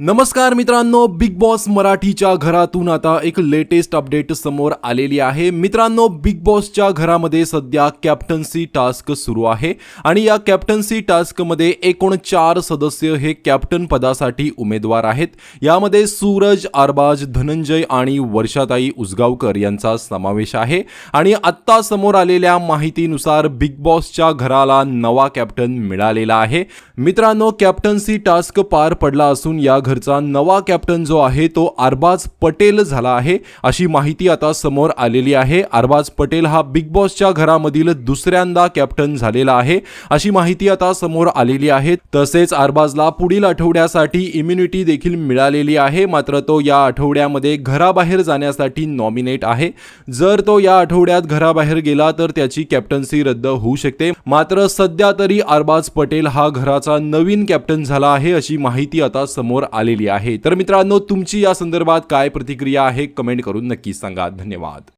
नमस्कार मित्रांनो big boss मराठीच्या घरातून आता एक लेटेस्ट अपडेट समोर आलेली आहे. मित्रांनो बिग बॉसच्या घरामध्ये सध्या कॅप्टन्सी टास्क सुरू आहे आणि या कॅप्टन्सी टास्कमध्ये एकूण चार सदस्य हे कॅप्टन पदासाठी उमेदवार आहेत. यामध्ये सूरज आरबाज धनंजय आणि वर्षाताई उसगावकर यांचा समावेश आहे. आणि आत्ता समोर आलेल्या माहितीनुसार बिग बॉसच्या घराला नवा कॅप्टन मिळालेला आहे. मित्रांनो कॅप्टन्सी टास्क पार पडला असून या घरचा नवा कॅप्टन जो आहे तो अरबाज पटेल झाला आहे. अशी माहिती आता समोर आलेली आहे. अरबाज पटेल हा बिग बॉसच्या घरामधील दुसऱ्यांदा कॅप्टन झालेला आहे. अशी माहिती आता समोर आलेली आहे. तसेच अरबाजला पुढील आठवड्यासाठी इम्युनिटी देखील मिळालेली आहे. मात्र तो या आठवड्यामध्ये घराबाहेर जाण्यासाठी नॉमिनेट आहे. जर तो या आठवड्यात घराबाहेर गेला तर त्याची कॅप्टन्सी रद्द होऊ शकते. मात्र सध्या तरी अरबाज पटेल हा घराचा नवीन कॅप्टन झाला आहे अशी माहिती आता समोर आलेली आहे. तर मित्रांनो तुमची या संदर्भात काय प्रतिक्रिया आहे कमेंट करून नक्की सांगा. धन्यवाद.